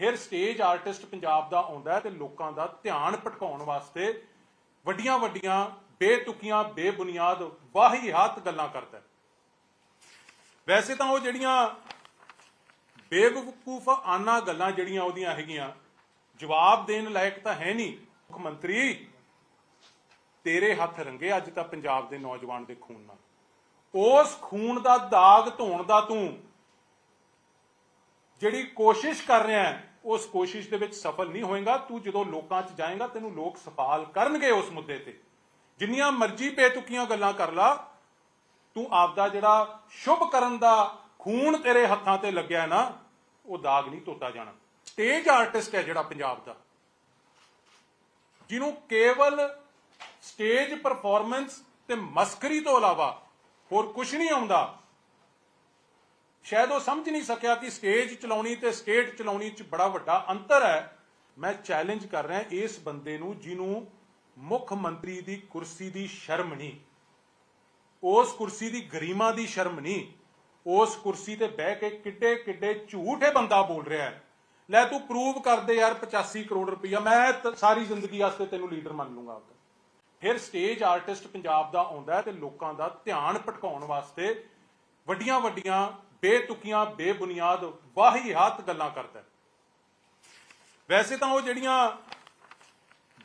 ਫਿਰ stage artist Punjab ਦਾ ਆਉਂਦਾ ਹੈ ਤੇ ਲੋਕਾਂ ਦਾ ਧਿਆਨ ਭਟਕਾਉਣ ਵਾਸਤੇ ਵੱਡੀਆਂ ਵੱਡੀਆਂ ਬੇਤੁਕੀਆਂ, ਬੇਬੁਨਿਆਦ, ਵਾਹੀ ਹੱਥ ਗੱਲਾਂ ਕਰਦਾ ਵੈਸੇ ਤਾਂ ਉਹ ਜਿਹੜੀਆਂ ਬੇਵਕੂਫ ਆਨਾ ਗੱਲਾਂ ਜਿਹੜੀਆਂ ਉਹਦੀਆਂ ਹੈਗੀਆਂ, ਜਵਾਬ ਦੇਣ ਲਾਇਕ ਤਾਂ ਹੈ ਨਹੀਂ। ਮੁੱਖ ਮੰਤਰੀ, ਤੇਰੇ ਹੱਥ ਰੰਗੇ ਅੱਜ ਤਾਂ ਪੰਜਾਬ ਦੇ ਨੌਜਵਾਨ ਦੇ ਖੂਨ ਨਾਲ। ਉਸ ਖੂਨ ਦਾ ਦਾਗ ਧੋਣ ਦਾ ਤੂੰ ਜਿਹੜੀ ਕੋਸ਼ਿਸ਼ ਕਰ ਰਿਹਾ ਹੈ ਉਸ ਕੋਸ਼ਿਸ਼ ਦੇ ਵਿੱਚ ਸਫਲ ਨਹੀਂ ਹੋਏਗਾ, ਤੂੰ ਜਦੋਂ ਲੋਕਾਂ 'ਚ ਜਾਏਗਾ, ਤੈਨੂੰ ਲੋਕ ਸਵਾਲ ਕਰਨਗੇ ਉਸ ਮੁੱਦੇ ਤੇ। ਜਿੰਨੀਆਂ ਮਰਜ਼ੀ ਬੇਤੁਕੀਆਂ ਗੱਲਾਂ ਕਰ ਲਾ, ਤੂੰ ਆਪਦਾ ਜਿਹੜਾ ਸ਼ੁਭ ਕਰਨ ਦਾ ਖੂਨ ਤੇਰੇ ਹੱਥਾਂ ਤੇ ਲੱਗਿਆ ਨਾ, ਉਹ ਦਾਗ ਨਹੀਂ ਧੋਤਾ ਜਾਣਾ। ਸਟੇਜ ਆਰਟਿਸਟ ਹੈ ਜਿਹੜਾ ਪੰਜਾਬ ਦਾ। ਜਿਹਨੂੰ ਕੇਵਲ ਸਟੇਜ ਪਰਫਾਰਮੈਂਸ ਤੇ ਮਸਕਰੀ ਤੋਂ ਇਲਾਵਾ ਹੋਰ ਕੁਝ ਨਹੀਂ ਆਉਂਦਾ ਸ਼ਾਇਦ ਉਹ ਸਮਝ ਨਹੀਂ ਸਕਿਆ ਕਿ ਸਟੇਜ ਚਲਾਉਣੀ ਤੇ ਸਟੇਟ ਚਲਾਉਣੀ 'ਚ ਬੜਾ ਵੱਡਾ ਅੰਤਰ ਹੈ। ਮੈਂ ਚੈਲੰਜ ਕਰ ਰਿਹਾ ਇਸ ਬੰਦੇ ਨੂੰ ਜਿਹਨੂੰ ਮੁੱਖ ਮੰਤਰੀ ਦੀ ਕੁਰਸੀ ਦੀ ਸ਼ਰਮ ਨਹੀਂ, ਉਸ ਕੁਰਸੀ ਦੀ ਗਰੀਮਾ ਦੀ ਸ਼ਰਮ ਨਹੀਂ, ਉਸ ਕੁਰਸੀ ਤੇ ਬਹਿ ਕੇ ਕਿੱਡੇ ਕਿੱਡੇ ਝੂਠੇ ਬੰਦਾ ਬੋਲ ਰਿਹਾ ਹੈ। ਲੈ ਤੂੰ ਪ੍ਰੂਵ ਕਰ ਦੇ ਯਾਰ 85 ਕਰੋੜ ਰੁਪਈਆ, ਮੈਂ ਸਾਰੀ ਜ਼ਿੰਦਗੀ ਵਾਸਤੇ ਤੈਨੂੰ ਲੀਡਰ ਮੰਨ ਲੂੰਗਾ ਆਪਦਾ। ਫਿਰ ਸਟੇਜ ਆਰਟਿਸਟ ਪੰਜਾਬ ਦਾ ਆਉਂਦਾ ਤੇ ਲੋਕਾਂ ਦਾ ਧਿਆਨ ਭਟਕਾਉਣ ਵਾਸਤੇ ਵੱਡੀਆਂ ਵੱਡੀਆਂ ਬੇਤੁਕੀਆਂ, ਬੇਬੁਨਿਆਦ, ਵਾਹੀ ਵਾਹੀਆਤ ਗੱਲਾਂ ਕਰਦਾ ਵੈਸੇ ਤਾਂ ਉਹ ਜਿਹੜੀਆਂ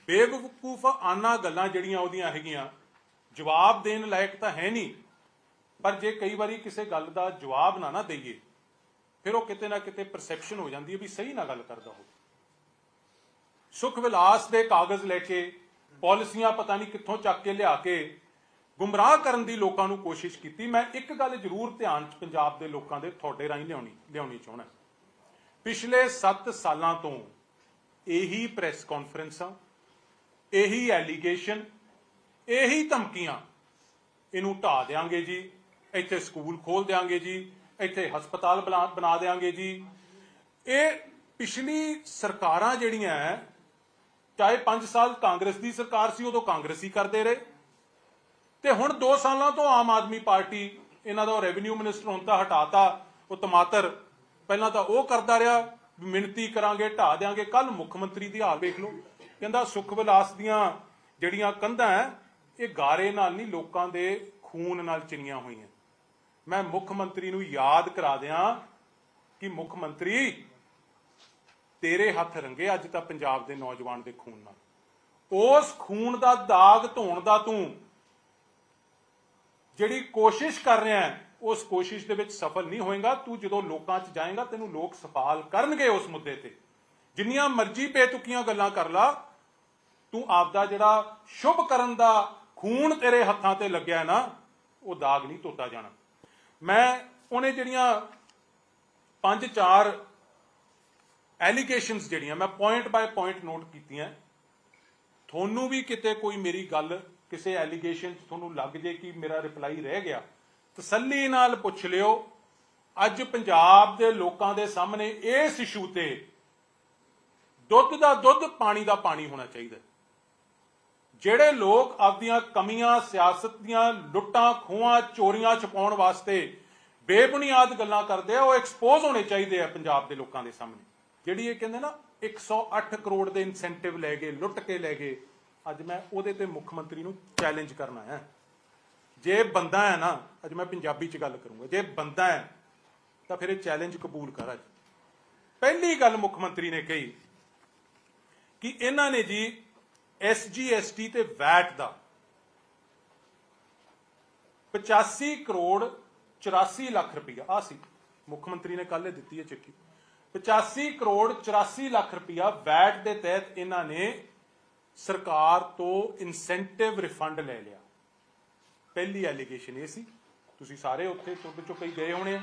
ਬੇਵਕੂਫ ਆਨਾ ਗੱਲਾਂ ਜਿਹੜੀਆਂ ਉਹਦੀਆਂ ਹੈਗੀਆਂ, ਜਵਾਬ ਦੇਣ ਲਾਇਕ ਤਾਂ ਹੈ ਨਹੀਂ, ਪਰ ਜੇ ਕਈ ਵਾਰੀ ਕਿਸੇ ਗੱਲ ਦਾ ਜਵਾਬ ਨਾ ਨਾ ਦਈਏ, ਫਿਰ ਉਹ ਕਿਤੇ ਨਾ ਕਿਤੇ ਪਰਸੈਪਸ਼ਨ ਹੋ ਜਾਂਦੀ ਹੈ ਵੀ ਸਹੀ ਨਾ ਗੱਲ ਕਰਦਾ ਹੋ ਸੁਖ ਵਿਲਾਸ ਦੇ ਕਾਗਜ਼ ਲੈ ਕੇ, ਪਾਲਿਸੀਆਂ ਪਤਾ ਨਹੀਂ ਕਿੱਥੋਂ ਚੱਕ ਕੇ ਲਿਆ ਕੇ ਗੁੰਮਰਾਹ ਕਰਨ ਦੀ ਲੋਕਾਂ ਨੂੰ ਕੋਸ਼ਿਸ਼ ਕੀਤੀ, ਮੈਂ ਇੱਕ ਗੱਲ ਜ਼ਰੂਰ ਧਿਆਨ ਚ ਪੰਜਾਬ ਦੇ ਲੋਕਾਂ ਦੇ ਤੁਹਾਡੇ ਰਾਹੀਂ ਲਿਆਉਣੀ ਲਿਆਉਣੀ ਚਾਹੁੰਦਾ। ਪਿਛਲੇ 7 ਸਾਲਾਂ ਤੋਂ ਇਹੀ ਪ੍ਰੈਸ ਕਾਨਫਰੰਸਾਂ, ਇਹੀ ਐਲੀਗੇਸ਼ਨ, ਇਹੀ ਧਮਕੀਆਂ, ਇਹਨੂੰ ਢਾ ਦੇਾਂਗੇ ਜੀ, ਇੱਥੇ ਸਕੂਲ ਖੋਲ ਦੇਾਂਗੇ ਜੀ, ਇੱਥੇ ਹਸਪਤਾਲ ਬਣਾ ਬਣਾ ਦੇਾਂਗੇ ਜੀ। ਇਹ ਪਿਛਲੀ ਸਰਕਾਰਾਂ ਜਿਹੜੀਆਂ ਚਾਹੇ 5 ਸਾਲ ਕਾਂਗਰਸ ਦੀ ਸਰਕਾਰ ਸੀ, ਉਦੋਂ ਕਾਂਗਰਸੀ ਕਰਦੇ ਰਹੇ। ਤੇ ਹੁਣ 2 ਸਾਲਾਂ ਤੋਂ ਆਮ ਆਦਮੀ ਪਾਰਟੀ ਇਹਨਾਂ ਦਾ ਰੈਵਨਿਊ ਮਿਨਿਸਟਰ ਹੁਣ ਤਾਂ ਹਟਾਤਾ, ਉਹ ਟਮਾਟਰ ਪਹਿਲਾਂ ਤਾਂ ਉਹ ਕਰਦਾ ਰਿਹਾ ਮਿਹਨਤੀ ਕਰਾਂਗੇ ਢਾ ਦੇਾਂਗੇ ਕੱਲ ਮੁੱਖ ਮੰਤਰੀ ਦੀ ਹਾਲ ਵੇਖ ਲਓ। ਕਹਿੰਦਾ ਸੁਖ ਵਿਲਾਸ ਦੀਆਂ ਜਿਹੜੀਆਂ ਕੰਧਾਂ ਇਹ ਗਾਰੇ ਨਾਲ ਨਹੀਂ, ਲੋਕਾਂ ਦੇ ਖੂਨ ਨਾਲ ਚਿਣੀਆਂ ਹੋਈਆਂ। ਮੈਂ ਮੁੱਖ ਮੰਤਰੀ ਨੂੰ ਯਾਦ ਕਰਾ ਦਿਆਂ ਕਿ ਮੁੱਖ ਮੰਤਰੀ, ਤੇਰੇ ਹੱਥ ਰੰਗੇ ਅੱਜ ਤਾਂ ਪੰਜਾਬ ਦੇ ਨੌਜਵਾਨ ਦੇ ਖੂਨ ਨਾਲ। ਉਸ ਖੂਨ ਦਾ ਦਾਗ ਧੋਣ ਦਾ ਤੂੰ ਜਿਹੜੀ ਕੋਸ਼ਿਸ਼ ਕਰ ਰਿਹਾ ਹੈ, ਉਸ ਕੋਸ਼ਿਸ਼ ਦੇ ਵਿੱਚ ਸਫਲ ਨਹੀਂ ਹੋਏਗਾ। ਤੂੰ ਜਦੋਂ ਲੋਕਾਂ 'ਚ ਜਾਏਗਾ, ਤੈਨੂੰ ਲੋਕ ਸਵਾਲ ਕਰਨਗੇ ਉਸ ਮੁੱਦੇ ਤੇ। ਜਿੰਨੀਆਂ ਮਰਜ਼ੀ ਬੇਤੁਕੀਆਂ ਗੱਲਾਂ ਕਰ ਲਾ, ਤੂੰ ਆਪਦਾ ਜਿਹੜਾ ਸ਼ੁਭ ਕਰਨ ਦਾ ਖੂਨ ਤੇਰੇ ਹੱਥਾਂ ਤੇ ਲੱਗਿਆ ਨਾ, ਉਹ ਦਾਗ ਨਹੀਂ ਧੋਤਾ ਜਾਣਾ। ਮੈਂ ਉਹਨੇ ਜਿਹੜੀਆਂ ਪੰਜ ਚਾਰ ਐਲੀਗੇਸ਼ਨਸ ਜਿਹੜੀਆਂ, ਮੈਂ ਪੁਆਇੰਟ ਬਾਈ ਪੁਆਇੰਟ ਨੋਟ ਕੀਤੀਆਂ ਤੁਹਾਨੂੰ ਵੀ ਕਿਤੇ ਕੋਈ ਮੇਰੀ ਗੱਲ, ਕਿਸੇ ਐਲੀਗੇਸ਼ਨ 'ਚ ਤੁਹਾਨੂੰ ਲੱਗ ਜੇ ਕਿ ਮੇਰਾ ਰਿਪਲਾਈ ਰਹਿ ਗਿਆ, ਤਸੱਲੀ ਨਾਲ ਪੁੱਛ ਲਿਓ। ਅੱਜ ਪੰਜਾਬ ਦੇ ਲੋਕਾਂ ਦੇ ਸਾਹਮਣੇ ਇਸ ਇਸ਼ੂ ਤੇ ਦੁੱਧ ਦਾ ਦੁੱਧ, ਪਾਣੀ ਦਾ ਪਾਣੀ ਹੋਣਾ ਚਾਹੀਦਾ ਜਿਹੜੇ ਲੋਕ ਆਪਦੀਆਂ ਕਮੀਆਂ, ਸਿਆਸਤ ਦੀਆਂ ਲੁੱਟਾਂ, ਖੋਹਾਂ, ਚੋਰੀਆਂ ਛਪਾਉਣ ਵਾਸਤੇ ਬੇਬੁਨਿਆਦ ਗੱਲਾਂ ਕਰਦੇ ਆ, ਉਹ ਐਕਸਪੋਜ਼ ਹੋਣੇ ਚਾਹੀਦੇ ਆ ਪੰਜਾਬ ਦੇ ਲੋਕਾਂ ਦੇ ਸਾਹਮਣੇ। ਜਿਹੜੀ ਇਹ ਕਹਿੰਦੇ ਨਾ 108 ਕਰੋੜ ਦੇ ਇਨਸੈਂਟਿਵ ਲੈ ਗਏ, ਲੁੱਟ ਕੇ ਲੈ ਗਏ, ਅੱਜ ਮੈਂ ਉਹਦੇ ਤੇ ਮੁੱਖ ਮੰਤਰੀ ਨੂੰ ਚੈਲੰਜ ਕਰਨਾ ਹੈ ਜੇ ਬੰਦਾ ਹੈ ਨਾ, ਅੱਜ ਮੈਂ ਪੰਜਾਬੀ ਚ ਗੱਲ ਕਰੂੰਗਾ, ਜੇ ਬੰਦਾ ਹੈ, ਤਾਂ ਫਿਰ ਇਹ ਚੈਲੰਜ ਕਬੂਲ ਕਰ ਅੱਜ। ਪਹਿਲੀ ਗੱਲ ਮੁੱਖ ਮੰਤਰੀ ਨੇ ਕਹੀ ਕਿ ਇਹਨਾਂ ਨੇ ਜੀ ਐਸਜੀਐਸਟੀ ਤੇ ਵੈਟ ਦਾ 85 ਕਰੋੜ 84 ਲੱਖ ਰੁਪਇਆ ਆ ਸੀ। ਮੁੱਖ ਮੰਤਰੀ ਨੇ ਕੱਲ ਇਹ ਦਿੱਤੀ ਹੈ ਚਿੱਠੀ। 85 ਕਰੋੜ 84 ਲੱਖ ਰੁਪਇਆ ਵੈਟ ਦੇ ਤਹਿਤ ਇਹਨਾਂ ਨੇ ਸਰਕਾਰ ਤੋਂ ਇਨਸੈਂਟਿਵ ਰਿਫੰਡ ਲੈ ਲਿਆ। ਪਹਿਲੀ ਐਲੀਗੇਸ਼ਨ ਇਹ ਸੀ। ਤੁਸੀਂ ਸਾਰੇ ਉੱਥੇ ਚੁੱਪ ਚੁੱਪ ਹੀ ਗਏ ਹੋਣੇ ਆ।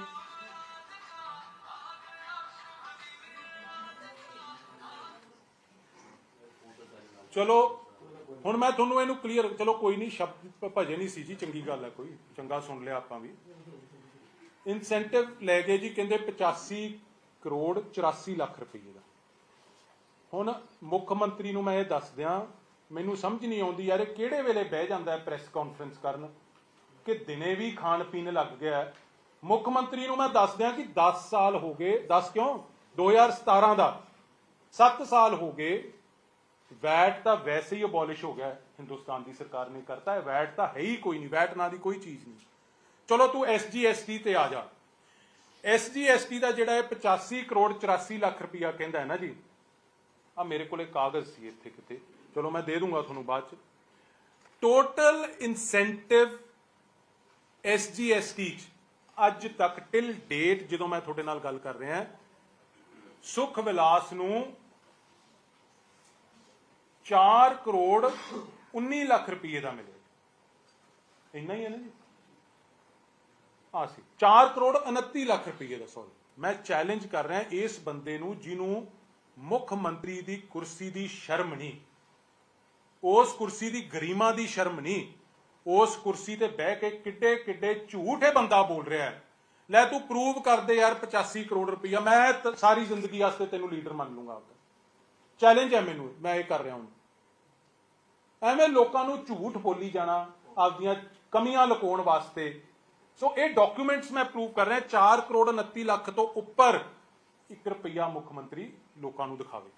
ਚਲੋ, ਹੁਣ ਮੈਂ ਤੁਹਾਨੂੰ ਇਹਨੂੰ ਕਲੀਅਰ ਚਲੋ ਕੋਈ ਨਹੀਂ, ਸ਼ਬਦ ਭਜੇ ਨਹੀਂ ਸੀ ਜੀ, ਚੰਗੀ ਗੱਲ ਹੈ ਕੋਈ। ਚੰਗਾ ਸੁਣ ਲਿਆ ਆਪਾਂ ਵੀ। ਇਨਸੈਂਟਿਵ ਲੈ ਗਏ ਜੀ, ਕਹਿੰਦੇ 85 ਕਰੋੜ 84 ਲੱਖ ਰੁਪਏ ਦਾ। ਹੁਣ ਮੁੱਖ ਮੰਤਰੀ ਨੂੰ ਮੈਂ ਇਹ ਦੱਸ ਦਿਆਂ, ਮੈਨੂੰ ਸਮਝ ਨਹੀਂ ਆਉਂਦੀ ਯਾਰ ਇਹ ਕਿਹੜੇ ਵੇਲੇ ਬਹਿ ਜਾਂਦਾ ਹੈ ਪ੍ਰੈਸ ਕਾਨਫਰੰਸ ਕਰਨ, ਕਿ ਦਿਨੇ ਵੀ ਖਾਣ ਪੀਣ ਲੱਗ ਗਿਆ ਮੁੱਖ ਮੰਤਰੀ ਨੂੰ ਮੈਂ ਦੱਸ ਦਿਆਂ ਕਿ 10 ਸਾਲ ਹੋ ਗਏ 10 ਕਿਉਂ? 2017 ਦਾ 7 ਸਾਲ ਹੋ ਗਏ, ਵੈਟ ਤਾਂ ਵੈਸੇ ਹੀ ਅਬੋਲਿਸ਼ ਹੋ ਗਿਆ ਹਿੰਦੁਸਤਾਨ ਦੀ ਸਰਕਾਰ ਨੇ ਕਰਤਾ ਹੈ, ਵੈਟ ਤਾਂ ਹੈ ਹੀ ਕੋਈ ਨਹੀਂ, ਵੈਟ ਨਾਂ ਦੀ ਕੋਈ ਚੀਜ਼ ਨਹੀਂ। ਚਲੋ ਤੂੰ ਐਸਜੀਐਸਟੀ ਤੇ ਆ ਜਾ। ਐਸਜੀਐਸਟੀ ਦਾ ਜਿਹੜਾ ਹੈ 85 ਕਰੋੜ 84 ਲੱਖ ਰੁਪਇਆ ਕਹਿੰਦਾ ਹੈ ਨਾ ਜੀ। ਆ ਮੇਰੇ ਕੋਲੇ ਕਾਗਜ਼ ਸੀ ਇੱਥੇ ਕਿਤੇ। ਚਲੋ ਮੈਂ ਦੇ ਦੂੰਗਾ ਤੁਹਾਨੂੰ ਬਾਅਦ ਚ। ਟੋਟਲ ਇਨਸੈਂਟਿਵ ਐਸਜੀਐਸਟੀ ਚ ਅੱਜ ਤੱਕ ਟਿਲ ਡੇਟ ਜਦੋਂ ਮੈਂ ਤੁਹਾਡੇ ਨਾਲ ਗੱਲ ਕਰ ਰਿਹਾ, ਸੁਖ ਵਿਲਾਸ ਨੂੰ 4 ਕਰੋੜ 19 ਲੱਖ ਰੁਪਏ ਦਾ ਮਿਲਿਆ। ਇੰਨਾ ਹੀ ਹੈ ਨਾ ਜੀ। ਆ ਸੀ 4 ਕਰੋੜ 29 ਲੱਖ ਰੁਪਏ ਦਾ ਸੌਰੀ। ਮੈਂ ਚੈਲੰਜ ਕਰ ਰਿਹਾ ਇਸ ਬੰਦੇ ਨੂੰ ਜਿਹਨੂੰ ਮੁੱਖ ਮੰਤਰੀ ਦੀ ਕੁਰਸੀ ਦੀ ਸ਼ਰਮ ਨਹੀਂ, ਉਸ ਕੁਰਸੀ ਦੀ ਗਰੀਮਾ ਦੀ ਸ਼ਰਮ ਨਹੀਂ, ਉਸ ਕੁਰਸੀ ਤੇ ਬਹਿ ਕੇ ਕਿੱਡੇ ਕਿੱਡੇ ਝੂਠੇ ਬੰਦਾ ਬੋਲ ਰਿਹਾ ਹੈ। ਲੈ ਤੂੰ ਪ੍ਰੂਵ ਕਰ ਦੇ ਯਾਰ 85 ਕਰੋੜ ਰੁਪਇਆ ਮੈਂ ਸਾਰੀ ਜ਼ਿੰਦਗੀ ਵਾਸਤੇ ਤੈਨੂੰ ਲੀਡਰ ਮੰਨ ਲੂੰਗਾ ਆਪਦਾ। ਚੈਲੰਜ ਹੈ ਮੈਨੂੰ, ਮੈਂ ਇਹ ਕਰ ਰਿਹਾ ਹਾਂ। ਐਵੇਂ ਲੋਕਾਂ ਨੂੰ ਝੂਠ ਬੋਲੀ ਜਾਣਾ, ਆਪਦੀਆਂ ਕਮੀਆਂ ਲੁਕਾਉਣ ਵਾਸਤੇ ਸੋ ਇਹ ਡਾਕੂਮੈਂਟਸ ਮੈਂ ਪ੍ਰੂਵ ਕਰ ਰਿਹਾ 4 ਕਰੋੜ 29 ਲੱਖ ਤੋਂ ਉੱਪਰ 1 ਰੁਪਈਆ ਮੁੱਖ ਮੰਤਰੀ ਲੋਕਾਂ ਨੂੰ ਦਿਖਾਵੇ।